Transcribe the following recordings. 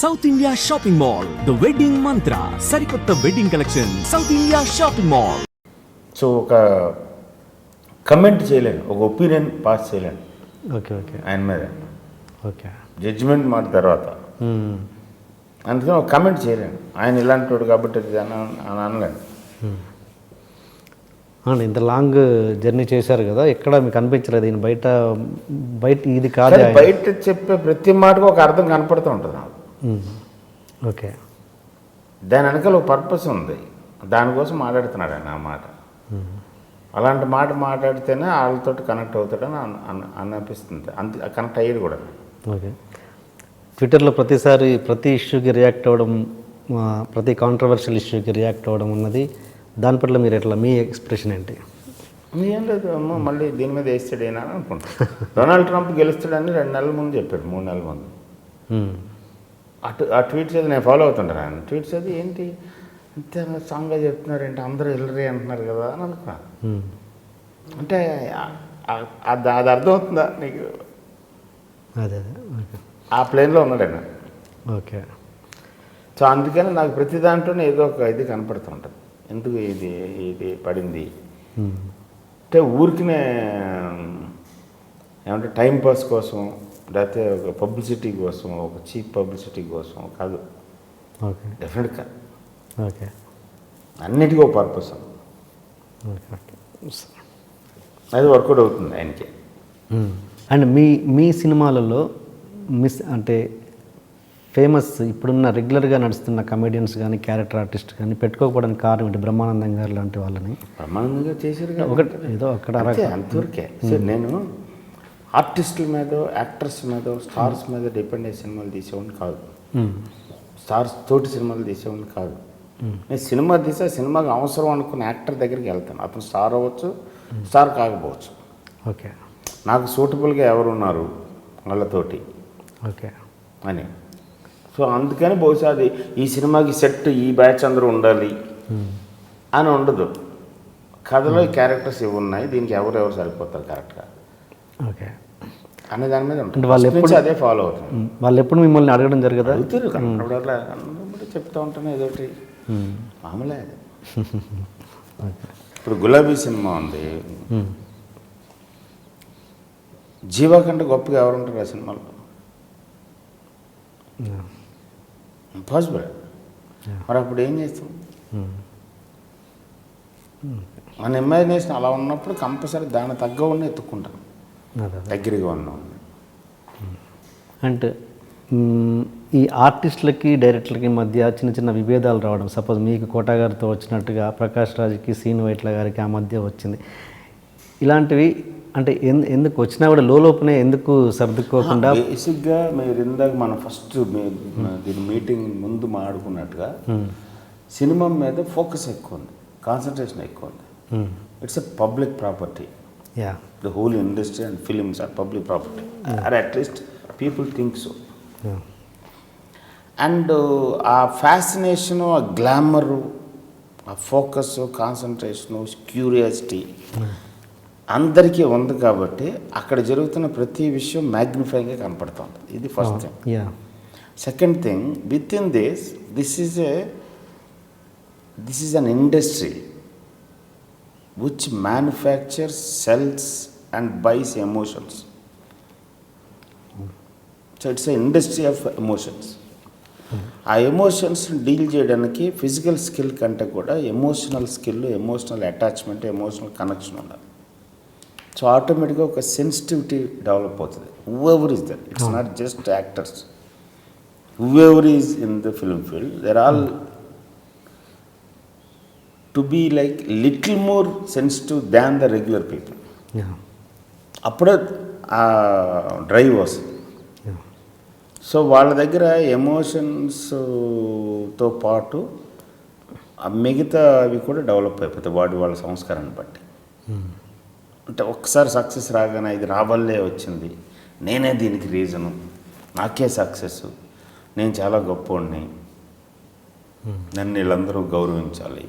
South India shopping mall the wedding Mantra సరికొత్త wedding collection south India shopping mall so ఒక comment చేయలేను ఒక opinion pass చేయలేను. Okay okay ఆయన మీద. ఓకే జడ్జిమెంట్ మాట తర్వాత. మ్మ్. అందుకని ఒక కమెంట్ చేయలేను. ఆయన ఇలాంటి వాడు కాబట్టి ఇది అని అని అనలేను. అవును ఇంత లాంగ్ జర్నీ చేశారు కదా ఎక్కడ మీకు అనిపించలేదు? ఈయన బయట బయట ఇది కాదు బయట చెప్పే ప్రతి మాటకు ఒక అర్థం కనపడుతూ ఉంటుంది నాకు. ఓకే. దాని వెనకాల ఒక పర్పస్ ఉంది. దానికోసం మాట్లాడుతున్నాడు ఆయన ఆ మాట. అలాంటి మాట మాట్లాడితేనే వాళ్ళతో కనెక్ట్ అవుతాడని అన్- అన్- అనిపిస్తుంది. అంత కనెక్ట్ అయ్యేది కూడా ఓకే. ట్విట్టర్లో ప్రతిసారి ప్రతి ఇష్యూకి రియాక్ట్ అవ్వడం ప్రతి కాంట్రవర్షియల్ ఇష్యూకి రియాక్ట్ అవ్వడం ఉన్నది దాని పట్ల మీరు ఎట్లా మీ ఎక్స్ప్రెషన్ ఏంటి? ఏం లేదు అమ్మ మళ్ళీ దీని మీద వేస్తాడేనా అని అనుకుంటా. డొనాల్డ్ ట్రంప్ గెలుస్తాడని రెండు నెలల ముందు చెప్పాడు మూడు నెలల ముందు. అటు ఆ ట్వీట్స్ అది నేను ఫాలో అవుతుంటాను ఆయన ట్వీట్స్ అది ఏంటి? ఇంత సాంగ్గా చెప్తున్నారు ఏంటి అందరూ వెళ్ళరే అంటున్నారు కదా అని అనుకున్నా. మ్మ్. అంటే అది అది అర్థమవుతుందా నీకు? అదే ఆ ప్లేన్లో ఉన్నాడు ఆయన. ఓకే. సో అందుకని నాకు ప్రతి దాంట్లోనే ఏదో ఒక ఇది కనపడుతుంటుంది ఎందుకు ఇది ఇది పడింది. అంటే ఊరికినే ఏమంటే టైం పాస్ కోసం లేకపోతే ఒక పబ్లిసిటీ కోసం ఒక చీప్ పబ్లిసిటీ కోసం కాదు. ఓకే. డెఫినెట్ కాదు. ఓకే. అన్నిటికీ ఒక పర్పస్ అది వర్కౌట్ అవుతుంది ఆయనకి. అండ్ మీ మీ సినిమాలలో మిస్ అంటే ఫేమస్ ఇప్పుడున్న రెగ్యులర్గా నడుస్తున్న కమెడియన్స్ కానీ క్యారెక్టర్ ఆర్టిస్ట్ కానీ పెట్టుకోకపోవడానికి కారణం ఏంటి? బ్రహ్మానందం గారు లాంటి వాళ్ళని? ప్రమాణంగా చేశారు కదా. ఒకటి ఏదో అక్కడ అంతే అంతవరకే. నేను ఆర్టిస్టుల మీద యాక్టర్స్ మీద స్టార్స్ మీద డిపెండ్ అయ్యే సినిమాలు తీసేవాడిని కాదు. స్టార్స్ తోటి సినిమాలు తీసేవాడిని కాదు. నేను సినిమా తీసే సినిమాకి అవసరం అనుకున్న యాక్టర్ దగ్గరికి వెళ్తాను. అతను స్టార్ అవ్వచ్చు స్టార్ కాకపోవచ్చు. ఓకే. నాకు సూటబుల్గా ఎవరు ఉన్నారు వాళ్ళతోటి? ఓకే. అని. సో అందుకని బహుశా అది ఈ సినిమాకి సెట్ ఈ బ్యాచ్ అందరూ ఉండాలి అని ఉండదు. కథలో ఈ క్యారెక్టర్స్ ఇవి ఉన్నాయి దీనికి ఎవరెవరు సరిపోతారు కరెక్ట్గా? ఓకే. అనే దాని మీద ఉంటుంది. వాళ్ళు నుంచి అదే ఫాలో అవుతుంది. వాళ్ళు ఎప్పుడు మిమ్మల్ని అడగడం జరగదా? అడుగుతారు చెప్తా ఉంటాను ఏదో ఒకటి. మ్మ్. మామూలే అది. ఇప్పుడు గులాబీ సినిమా ఉంది. జీవా కంటే గొప్పగా ఎవరు ఉంటారు ఆ సినిమాలో. ఇంపాసిబుల్. మరి అప్పుడు ఏం చేస్తాం. మన ఇమాజినేషన్ అలా ఉన్నప్పుడు కంపల్సరీ దాని తగ్గ ఉన్న ఎత్తుక్కుంటాం. అదే అదే దగ్గరగా ఉన్నాం. అంటే ఈ ఆర్టిస్టులకి డైరెక్టర్లకి మధ్య చిన్న చిన్న విభేదాలు రావడం సపోజ్ మీకు కోట గారితో వచ్చినట్టుగా ప్రకాష్ రాజ్కి సీను వైట్ల గారికి ఆ మధ్య వచ్చింది. ఇలాంటివి అంటే ఎందు ఎందుకు వచ్చినా కూడా లోపలనే ఎందుకు సర్దుకోకుండా బేసిక్గా మీరు ఇందాక మనం ఫస్ట్ దీని మీటింగ్ ముందు మాడుకున్నట్టుగా సినిమా మీద ఫోకస్ ఎక్కువ ఉంది కాన్సన్ట్రేషన్ ఎక్కువ ఉంది. It's a public property. Ya the whole industry and films are public property or at least people think so ya. And uh fascination uh glamour ఆ ఫోకస్ కాన్సన్ట్రేషను క్యూరియాసిటీ అందరికీ ఉంది కాబట్టి అక్కడ జరుగుతున్న ప్రతి విషయం మ్యాగ్నిఫైగా కనపడుతూ ఉంటుంది ఇది first thing second thing with in this this is a this is an industry which manufactures sells and buys emotions so it's industry of emotions uh emotions deal చేయడానికి ఫిజికల్ స్కిల్ కంటే కూడా emotional skill emotional attachment emotional connection ఉండాలి. So ఆటోమేటిక్గా ఒక sensitivity develop అవుతుంది. Whoever is that it's not just actors whoever is in the film field, they're all to be like little more sensitive than the regular people. Ya అప్పుడే ఆ drive వస్తుంది. So వాళ్ళ దగ్గర ఎమోషన్స్తో పాటు ఆ మిగతా అవి కూడా డెవలప్ అయిపోతాయి వాడి వాళ్ళ సంస్కారాన్ని బట్టి. అంటే ఒక్కసారి సక్సెస్ రాగానే ఇది నా వల్లే వచ్చింది నేనే దీనికి రీజను నాకే సక్సెస్ నేను చాలా గొప్పోడిని నన్ను వీళ్ళందరూ గౌరవించాలి.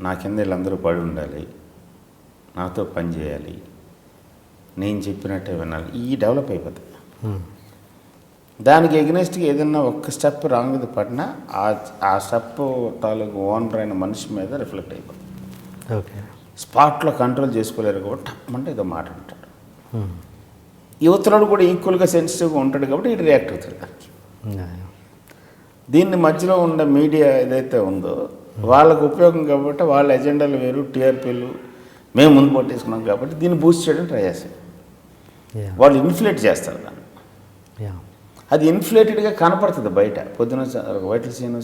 నా కింద వీళ్ళందరూ పడి ఉండాలి. నాతో పని చేయాలి. నేను చెప్పినట్టే వినాలి. ఈ డెవలప్ అయిపోతాయి. దానికి ఎగ్నెస్ట్గా ఏదన్నా ఒక్క స్టెప్ రాంగ్ది పడినా ఆ ఆ స్టెప్ తాలూకు ఓనర్ అయిన మనిషి మీద రిఫ్లెక్ట్ అయిపోతుంది ఓకే. స్పాట్లో కంట్రోల్ చేసుకోలేరు కాబట్టి టప్పమంటే ఏదో మాట అంటాడు. యువతలోడు కూడా ఈక్వల్గా సెన్సిటివ్గా ఉంటాడు కాబట్టి ఇటు రియాక్ట్ అవుతాడు. దానికి దీన్ని మధ్యలో ఉండే మీడియా ఏదైతే ఉందో వాళ్ళకు ఉపయోగం కాబట్టి వాళ్ళ ఎజెండాలు వేరు టీఆర్పీలు మేము ముందు పట్టేసుకున్నాం కాబట్టి దీన్ని బూస్ట్ చేయడం ట్రై చేస్తాం. యా వాళ్ళు ఇన్ఫ్లేట్ చేస్తారు దాన్ని. అది ఇన్ఫ్లేటెడ్గా కనపడుతుంది బయట. పొద్దున వైట్ల సీను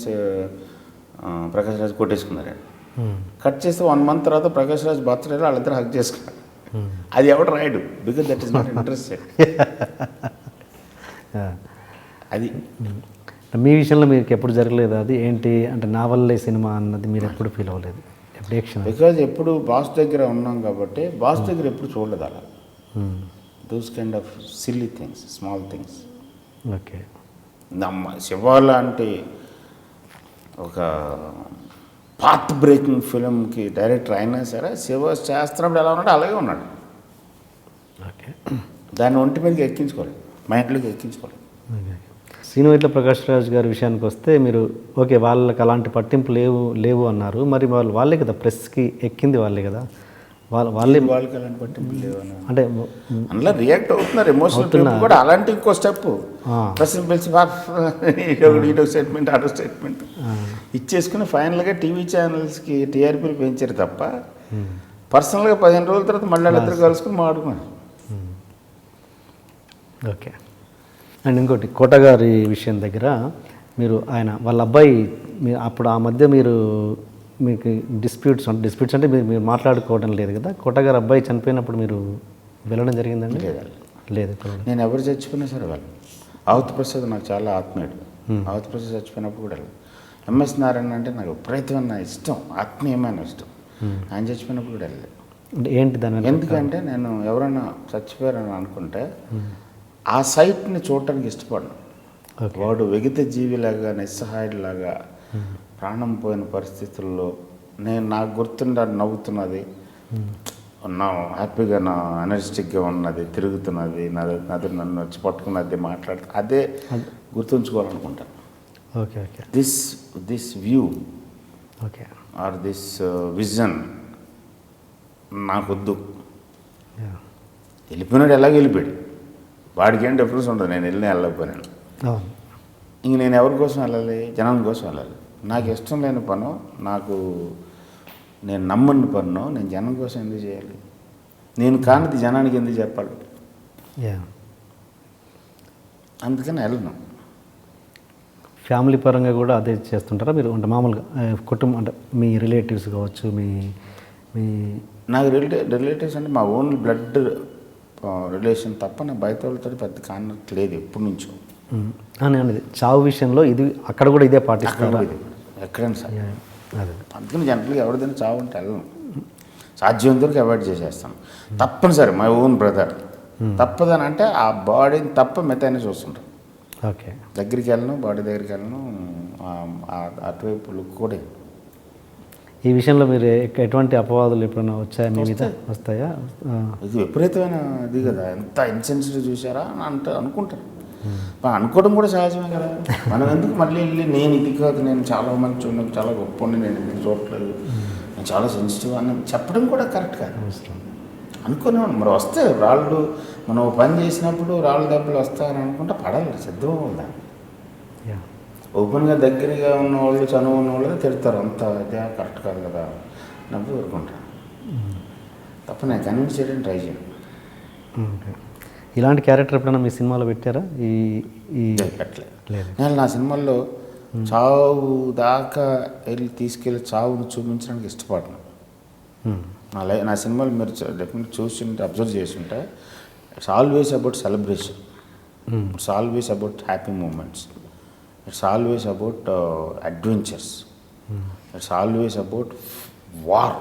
ప్రకాష్ రాజ్ కొట్టేసుకున్నారు కట్ చేస్తే వన్ మంత్ తర్వాత ప్రకాష్ రాజ్ బర్త్డేలో వాళ్ళిద్దరు హక్ చేసుకున్నారు. అది ఎవడు రాయడు because that is not interested అది మీ విషయంలో మీకు ఎప్పుడు జరగలేదు అది? ఏంటి? అంటే నా వల్లే సినిమా అన్నది మీరు ఎప్పుడు ఫీల్ అవ్వలేదు? ఎప్పుడు బికాజ్ ఎప్పుడు బాస్ దగ్గర ఉన్నాం కాబట్టి బాస్ దగ్గర ఎప్పుడు చూడలేదు అలా. Those kind of silly things small things okay. నమ్మ శివ లాంటి ఒక పాత్ బ్రేకింగ్ ఫిలింకి డైరెక్టర్ అయినా సరే శివ చేస్తున్నప్పుడు ఎలా ఉన్నాడో అలాగే ఉన్నాడు. ఓకే. దాన్ని ఒంటి మీదకి ఎక్కించుకోలేదు. మైండ్లోకి ఎక్కించుకోలేదు. శ్రీను ఇట్ల ప్రకాష్ రాజ్ గారి విషయానికి వస్తే మీరు ఓకే వాళ్ళకి అలాంటి పట్టింపు లేవు లేవు అన్నారు. మరి వాళ్ళు వాళ్ళే కదా ప్రెస్కి ఎక్కింది వాళ్ళే కదా? వాళ్ళ వాళ్ళే వాళ్ళకి అలాంటి పట్టింపు లేవని అంటే అందులో రియాక్ట్ అవుతున్నారు ఎమోషనల్ కూడా. అలాంటి ఇంకో స్టెప్ ఆ. ప్రశ్న పిలిచి "వా, ఇటో ఇటో స్టేట్మెంట్ అటో స్టేట్మెంట్ ఇచ్చేసుకుని ఫైనల్గా టీవీ ఛానల్స్కి టీఆర్పీలు పెంచారు తప్ప పర్సనల్గా పదిహేను రోజుల తర్వాత మళ్ళీ ఇద్దరు కలుసుకుని మాట్లాడుకున్నారు. ఓకే. అండ్ ఇంకోటి కోట గారి విషయం దగ్గర మీరు ఆయన వాళ్ళ అబ్బాయి మీ అప్పుడు ఆ మధ్య మీరు మీకు డిస్ప్యూట్స్ డిస్ప్యూట్స్ అంటే మీరు మీరు మాట్లాడుకోవడం లేదు కదా? కోట గారి అబ్బాయి చనిపోయినప్పుడు మీరు వెళ్ళడం జరిగిందండి? లేదు. నేను ఎవరు చచ్చిపోయినా సరే వాళ్ళు ఆవుతి ప్రసాద్ నాకు చాలా ఆత్మీయుడు. ఆవుతి ప్రసాద్ చచ్చిపోయినప్పుడు కూడా. ఎంఎస్ నారాయణ అంటే నాకు విపరీతమైన ఇష్టం ఆత్మీయమైన ఇష్టం. ఆయన చచ్చిపోయినప్పుడు కూడా వెళ్ళలేదు. అంటే ఏంటి దాని? ఎందుకంటే నేను ఎవరైనా చచ్చిపోయారని అనుకుంటే ఆ సైట్ని చూడటానికి ఇష్టపడను. వాడు వెగిత జీవిలాగా నిస్సహాయుడిలాగా ప్రాణం పోయిన పరిస్థితుల్లో నేను నాకు గుర్తుండే నవ్వుతున్నది. నా హ్యాపీగా నా ఎనర్జెటిక్గా ఉన్నది తిరుగుతున్నది నాది నాది నన్ను వచ్చి పట్టుకున్నది మాట్లాడుతూ అదే గుర్తుంచుకోవాలనుకుంటాను. Okay okay. This this view okay. Or this vision నాకొద్దు. వెళ్ళిపోయినాడు ఎలాగ వెళ్ళిపోయాడు? వాడికి ఏం డిఫరెన్స్ ఉండదు. నేను వెళ్ళినా వెళ్ళకపోయినాను అవును. ఇంక నేను ఎవరి కోసం వెళ్ళాలి? జనం కోసం వెళ్ళాలి. నాకు ఇష్టం లేని పను నాకు నేను నమ్మని పన్ను నేను జనం కోసం ఎందుకు చేయాలి? నేను కానిది జనానికి ఎందుకు చెప్పాలి? యా. అందుకని వెళ్ళను. ఫ్యామిలీ పరంగా కూడా అదే చేస్తుంటారా మీరు? అంటే మామూలుగా కుటుంబం అంటే మీ రిలేటివ్స్ కావచ్చు మీ మీ నాకు రిలేటివ్ రిలేటివ్స్ అంటే మా ఓన్ బ్లడ్ రిలేషన్ తప్ప నా బయట వాళ్ళతో పెద్ద కానట్టు లేదు ఎప్పటి నుంచో. అని అనేది చావు విషయంలో ఇది అక్కడ కూడా ఇదే ఇది. ఎక్కడైనా సరే. అదే. అందుకని జనరల్గా ఎవరిదైనా చావుంటే వెళ్ళను. సాధ్యమైనంత వరకు అవాయిడ్ చేసేస్తాను. తప్పనిసరి మై ఓన్ బ్రదర్ తప్పదని అంటే ఆ బాడీని తప్ప మిగతానే చూస్తుంటాం ఓకే. దగ్గరికి వెళ్ళను బాడీ దగ్గరికి వెళ్ళను అటువైపు లుక్ కూడా. ఈ విషయంలో మీరు ఎటువంటి అపవాదులు ఎప్పుడైనా వచ్చాయా? మీ మీద వస్తాయా. ఇది విపరీతమైన ఇది కదా. ఎంత ఇన్సెన్సిటివ్ చూసారా అని అంట అనుకుంటారు. మరి అనుకోవడం కూడా సహజమే కదా. మనం ఎందుకు మళ్ళీ వెళ్ళి నేను ఇది కాదు నేను చాలా మంచి ఉన్నాను చాలా గొప్ప నేను ఇది చూడట్లేదు నేను చాలా సెన్సిటివ్ అని చెప్పడం కూడా కరెక్ట్ కాదు. అనుకునేవాడు మరి వస్తాయి రాళ్ళు మనం పని చేసినప్పుడు రాళ్ళు దెబ్బలు వస్తాయని అనుకుంటే పడాలి సిద్ధం ఉందా యా. ఓపెన్గా దగ్గరగా ఉన్న వాళ్ళు చనువు ఉన్న వాళ్ళు తిడతారు. అంత ఇదే కరెక్ట్ కాదు కదా. నవ్వు ఊరుకుంటాను తప్ప నేను కన్విన్స్ చేయడానికి ట్రై చేయను ఇలాంటి క్యారెక్టర్ ఎప్పుడైనా మీ సినిమాలో పెట్టారా? ఈ ఈ పెట్టలేదు. లేదు. నేను నా సినిమాల్లో చావు దాకా వెళ్ళి తీసుకెళ్ళి చావును చూపించడానికి ఇష్టపడను. నా లై నా సినిమాలు మీరు డెఫినెట్ చూసి ఉంటే అబ్జర్వ్ చేసి ఉంటే it's always about celebration. It's always about happy moments. It's always about adventures it's always about war.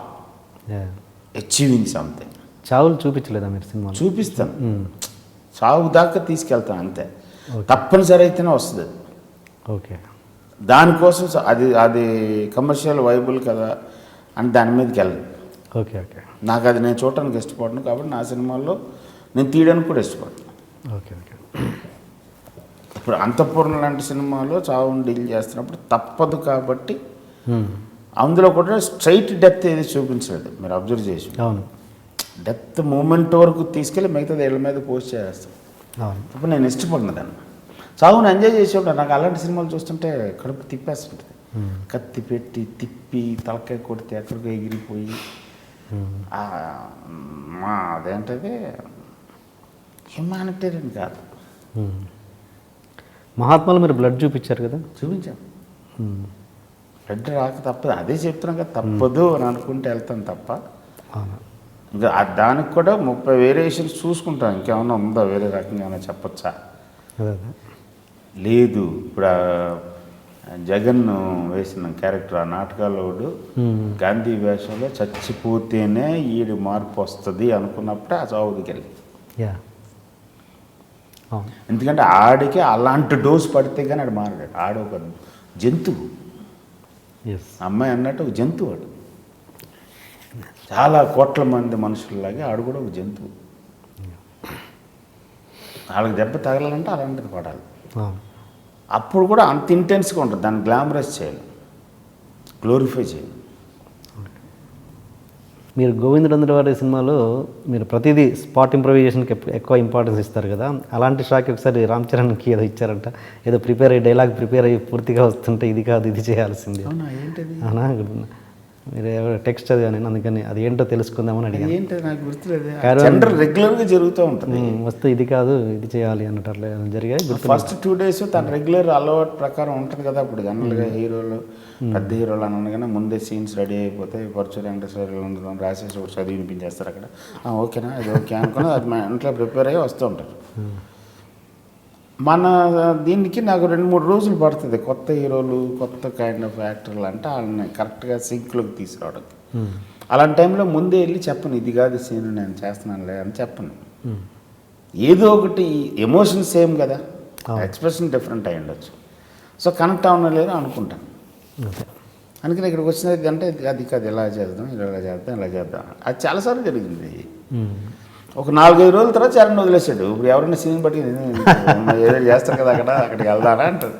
Achieving something చావులు చూపించలేదా మీరు సినిమాలో? చూపిస్తాను ఉమ్, చావు దాకా తీసుకెళ్తాను అంతే. తప్పనిసరి అయితేనే వస్తుంది. ఓకే దానికోసం అది అది కమర్షియల్ వైబుల్ కదా అని దాని మీదకి వెళ్ళదు ఓకే ఓకే నాకు అది నేను చూడటానికి ఇష్టపడను కాబట్టి నా సినిమాల్లో నేను తీయడానికి కూడా ఇష్టపడను. ఓకే ఓకే ఇప్పుడు అంతఃపురం లాంటి సినిమాలో చావుని డీల్ చేస్తున్నప్పుడు తప్పదు కాబట్టి. అందులో కూడా స్ట్రైట్ డెప్త్ ఏది చూపించలేదు మీరు అబ్జర్వ్ చేసి. అవును. డెప్త్ మూమెంట్ వరకు తీసుకెళ్ళి మిగతాది ఏళ్ళ మీద పోస్ట్ చేస్తాం అప్పుడు నేను ఇష్టపడిన దాన్ని. చావుని ఎంజాయ్ చేసేవాడు నాకు అలాంటి సినిమాలు చూస్తుంటే కడుపు తిప్పేస్తుంటుంది. కత్తి పెట్టి తిప్పి తలకాయ కొడితే ఎక్కడికో ఎగిరిపోయి. మా అదేంటది? హ్యుమానిటేరియన్ కాదు. మహాత్మాలో మీరు బ్లడ్ చూపించారు కదా? చూపించాం. బ్లడ్ రాక తప్పదు. అదే చెప్తున్నాం కదా తప్పదు అని అనుకుంటే వెళ్తాం తప్ప. దానికి కూడా ముప్పై వేరియేషన్స్ చూసుకుంటాం. ఇంకేమన్నా ఉందా? వేరే రకంగా ఏమైనా చెప్పొచ్చా? అదే లేదు. ఇప్పుడు జగన్ వేసిన క్యారెక్టర్ ఆ నాటకాల్లో. గాంధీ వేషంలో చచ్చిపోతేనే ఈడి మార్పు వస్తుంది అనుకున్నప్పుడే ఆ చావుదికి వెళ్ళి ఎందుకంటే ఆడికి అలాంటి డోస్ పడితే కానీ ఆడు మారాడు. ఆడు ఒక జంతువు. అమ్మాయి అన్నట్టు ఒక జంతువు వాడు చాలా కోట్ల మంది మనుషుల్లాగే ఆడు కూడా ఒక జంతువు. వాళ్ళకి దెబ్బ తగలాలంటే అలాంటిది పడాలి. అప్పుడు కూడా అంత ఇంటెన్స్గా ఉంటుంది. దాన్ని గ్లామరస్ చేయాలి. గ్లోరిఫై చేయాలి. మీరు గోవిందరంద్ర వారి సినిమాలో మీరు ప్రతిదీ స్పాట్ ఇంప్రవైజేషన్కి ఎక్కువ ఇంపార్టెన్స్ ఇస్తారు కదా. అలాంటి షాక్ ఒకసారి రామ్ చరణ్కి ఏదో ఇచ్చారంట. ఏదో ప్రిపేర్ అయ్యి డైలాగ్ ప్రిపేర్ అయ్యి పూర్తిగా వస్తుంటే ఇది కాదు ఇది చేయాల్సింది. అవునా? మీరు టెక్స్ట్ చదివా నేను అందుకని అది ఏంటో తెలుసుకుందామని అడిగాను. నాకు గుర్తులేదు. రెగ్యులర్గా జరుగుతూ ఉంటుంది. వస్తే ఇది కాదు ఇది చేయాలి అన్నట్టు జరిగాయి. ఫస్ట్ టూ డేస్ తన రెగ్యులర్ అలవాటు ప్రకారం ఉంటుంది కదా అప్పుడు జనరల్గా హీరోలు. పెద్ద హీరోలు అని అనగానే ముందే సీన్స్ రెడీ అయిపోతే పరచూరు వెంకటేశ్వర ఉండడం రాసేసి ఒకటి చదివి వినిపించేస్తారు అక్కడ. "ఆ, ఓకేనా? అది ఓకే అనుకుని అది మా ఇంట్లో ప్రిపేర్ అయ్యి వస్తూ ఉంటారు. మన దీనికి నాకు రెండు మూడు రోజులు పడుతుంది. కొత్త హీరోలు కొత్త కైండ్ ఆఫ్ యాక్టర్లు అంటే వాళ్ళని కరెక్ట్గా సింక్లోకి తీసుకురావడానికి ఉమ్, అలాంటి టైంలో ముందే వెళ్ళి చెప్పను ఇది కాదు సీన్ నేను చేస్తున్నానులే అని చెప్పను. ఏదో ఒకటి ఎమోషన్ సేమ్ కదా. ఎక్స్ప్రెషన్ డిఫరెంట్ అయి ఉండొచ్చు. సో కనెక్ట్ అవ్వడం లేదు అనుకుంటాను. అదే అందుకని ఇక్కడికి వచ్చినది అంటే అది కాదు ఇలా చేద్దాం ఇలా చేద్దాం ఇలా చేద్దాం. అది చాలాసార్లు జరిగింది. ఒక నాలుగైదు రోజుల తర్వాత చరణ్ వదిలేసాడు ఇప్పుడు ఎవరైనా సీన్ బట్టి ఏదో చేస్తారు కదా అక్కడ అక్కడికి వెళ్దానా అంటారు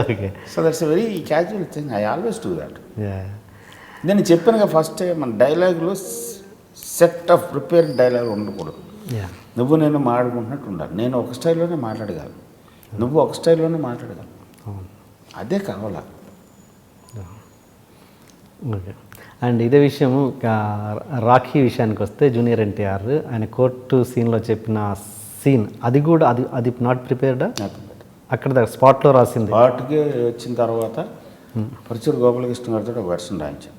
okay. So that's very casual thing I always do that నేను చెప్పాను ఫస్ట్ మన డైలాగ్లో సెట్ ఆఫ్ ప్రిపేర్డ్ డైలాగ్ ఉండకూడదు. నువ్వు నేను మాట్లాడుకుంటున్నట్టు ఉండాలి. నేను ఒక స్టైల్లోనే మాట్లాడగలను. నువ్వు ఒక స్టైల్లోనే మాట్లాడగలను. అదే కావాలా? ఓకే. అండ్ ఇదే విషయము రాఖీ విషయానికి వస్తే జూనియర్ ఎన్టీఆర్ ఆయన కోర్టు సీన్లో చెప్పిన సీన్ అది కూడా అది అది నాట్ ప్రిపేర్డా అక్కడ స్పాట్లో రాసింది. పాటకి వచ్చిన తర్వాత పరచూరు గోపాలకృష్ణ గారితో ఒక వెర్షన్ రాయించాను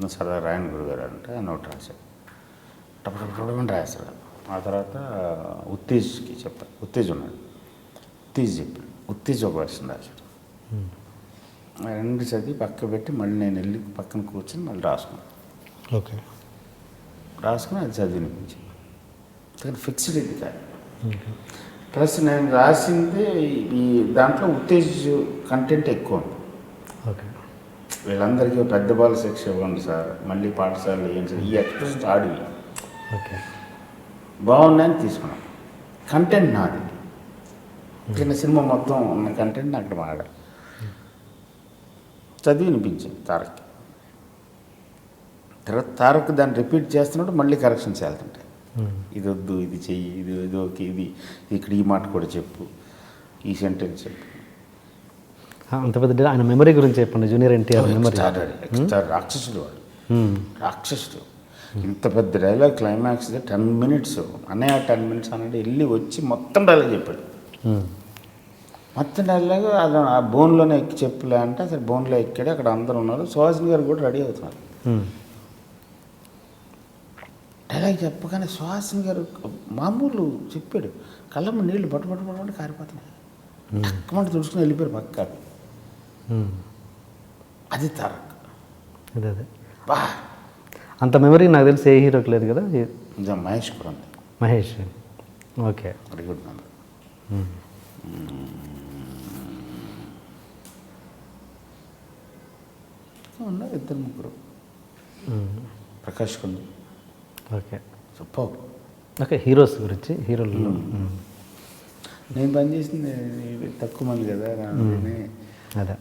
నువ్వు సరదా రాయన్ గురు గారు అంటే ఆయన ఒకటి రాశాడు. టపటపటమని రాశాడు. ఆ తర్వాత ఉత్తేజ్కి చెప్పాను ఉత్తేజ్ ఉన్నాడు. ఉత్తేజ్ చెప్పాను ఉత్తేజ్ ఒక వెర్షన్ రాశాడు. ఆ రెండు చదివి పక్క పెట్టి మళ్ళీ నేను వెళ్ళి పక్కన కూర్చొని మళ్ళీ రాసుకున్నాను ఓకే. రాసుకుని అది చదివినిపించింది కానీ ఫిక్స్డ్ ఇది కాదు. ప్లస్ నేను రాసింది ఈ దాంట్లో ఉత్తేజ్ కంటెంట్ ఎక్కువ ఉంది. ఓకే. వీళ్ళందరికీ పెద్ద బాల శిక్ష ఇవ్వండి సార్. మళ్ళీ పాఠశాలలు ఏం సార్ ఈ ఎక్స్ప్రెషన్ ఆడి. ఓకే. బాగున్నాయని తీసుకున్నాం కంటెంట్ నాది. చిన్న సినిమా మొత్తం ఉన్న కంటెంట్ అక్కడ వాడా చదివి వినిపించింది తారక్. తర్వాత తారక్ దాన్ని రిపీట్ చేస్తున్నప్పుడు మళ్ళీ కరెక్షన్స్ వెళ్తుంటాయి. ఇది వద్దు ఇది చెయ్యి ఇది ఇది ఓకే ఇది ఇక్కడ ఈ మాట కూడా చెప్పు ఈ సెంటెన్స్ చెప్పు. అంత పెద్ద ఆయన మెమరీ గురించి చెప్పండి జూనియర్ ఎన్టీఆర్ మెమరీ రాక్షసుడు వాడు. రాక్షసుడు. ఇంత పెద్ద డైలాగ్ క్లైమాక్స్ టెన్ మినిట్స్ అన్నయ్య టెన్ మినిట్స్ అన్నట్టు వెళ్ళి వచ్చి మొత్తం డైలాగ్ చెప్పాడు. మొత్తం డైలాగ్ అది ఆ బోన్లోనే ఎక్కి చెప్పులే అంటే అసలు బోన్లో ఎక్కాడు అక్కడ అందరూ ఉన్నారు. సుహాసిని గారు కూడా రెడీ అవుతున్నారు. డైలాగ్ చెప్పగానే సుహాసిని గారు మామూలు చెప్పాడు. కళ్ళమ్మ నీళ్ళు పట్టు పట్టు పట్టు పట్టు కారిపోతున్నాయి. టక్కుమంట తుడుచుకుని వెళ్ళిపోయారు పక్క అది తారక్ అదే అదే. బా. అంత మెమరీ నాకు తెలిసి ఏ హీరోకి లేదు కదా? మహేష్ కూడా ఉంది. Mahesh. Okay. Very good number ఉన్నారు ఇద్దరు ముగ్గురు. ప్రకాష్ కుంది. ఓకే. సూపర్ ఓకే హీరోస్ గురించి హీరోలు నేను పనిచేసింది తక్కువ మంది కదా. అదే.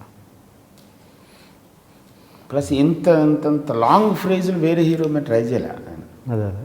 ప్లస్ ఇంత ఇంత లాంగ్ ఫ్రేజులు వేరే హీరో మీద ట్రై చేయలే. అదే అదే.